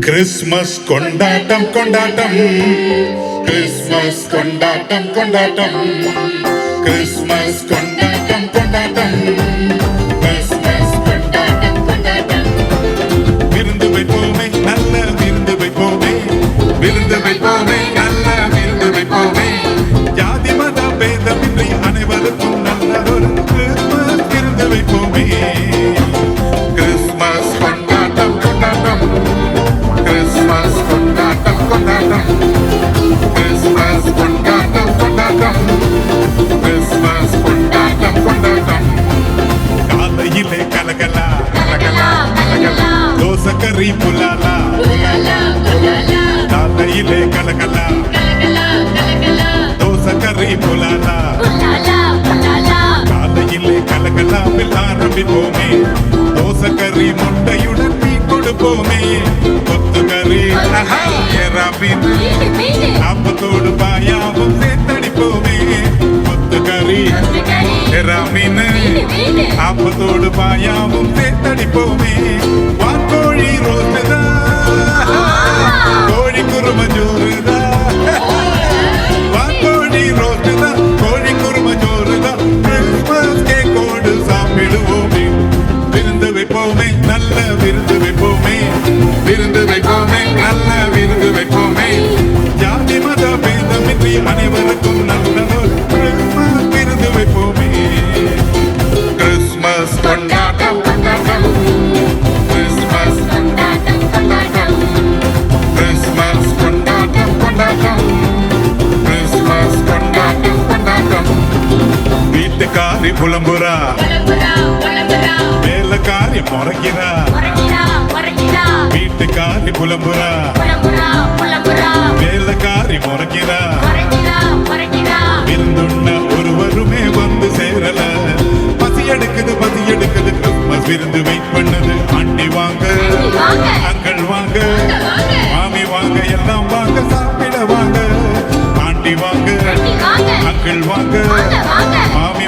Christmas கொண்டாட்டம் கொண்டாட்டம் Christmas கொண்டாட்டம் கொண்டாட்டம் கிறிஸ்மஸ் கொண்டாட்டம் கொண்டாட்டம் பொறி புலாலா தலையிலே கலகலா. தோசை கறி புலாலா. காலையிலே கலகலாவில் ஆரம்பிப்போமே. தோசை கறி முட்டையுடன் தீ கொடுப்போமே. கொத்து கறி அப்பத்தோடு பாயாவும் சேர்த்தடிப்போமே. கொத்து கறி மீன் அப்பத்தோடு பாயாவும் சேர்த்து வீட்டுக்காரி புலம்புறா. வேலைக்காரி முறைக்கிறா. வீட்டுக்காரி புலம்புறா. வேலைக்காரி முறைக்கிறா. விருந்துண்ண ஒருவருமே வந்து சேரல. பசி எடுக்குது பசி எடுக்குது. கிறிஸ்மஸ் விருந்து வெயிட் பண்ணுது. ஆண்டி வாங்க. அங்கள் வாங்க. மாமி வாங்க. எல்லாம் வாங்க. சாப்பிட வாங்க. ஆண்டி வாங்க. அங்கள் வாங்க.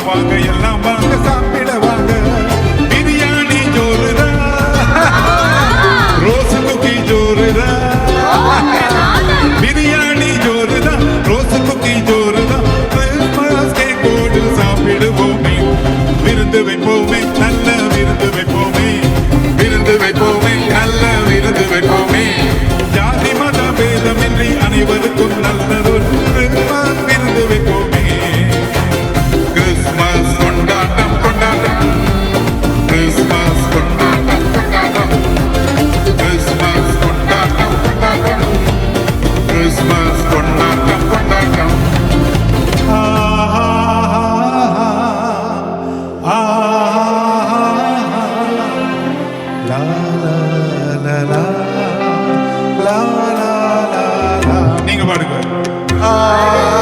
வாங்க எல்லாம் పాడుకోవాలి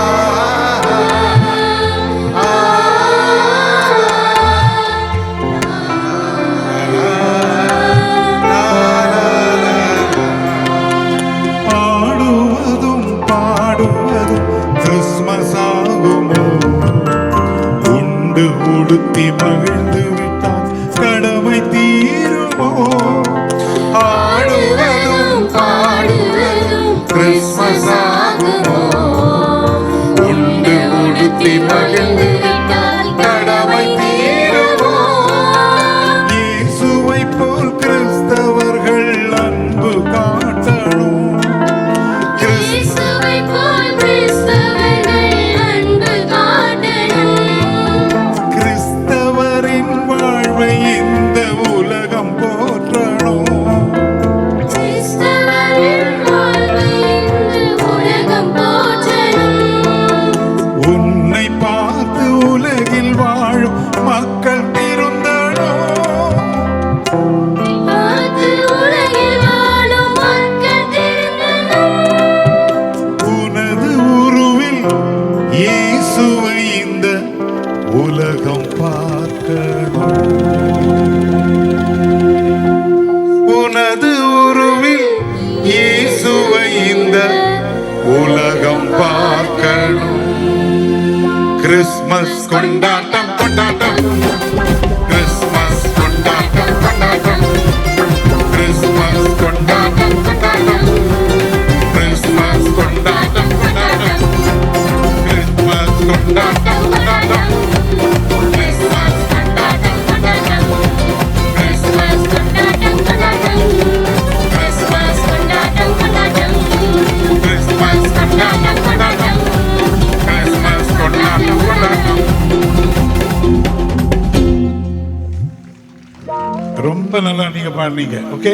உலகம் பார்க்கணும். உனது உருவில் இயேசுவை இந்த உலகம் பார்க்கணும். கிறிஸ்மஸ் கொண்டாட்டம் கொண்டாட்டம். ரொம்ப நல்லா நீங்க பாடுனீங்க ஓகே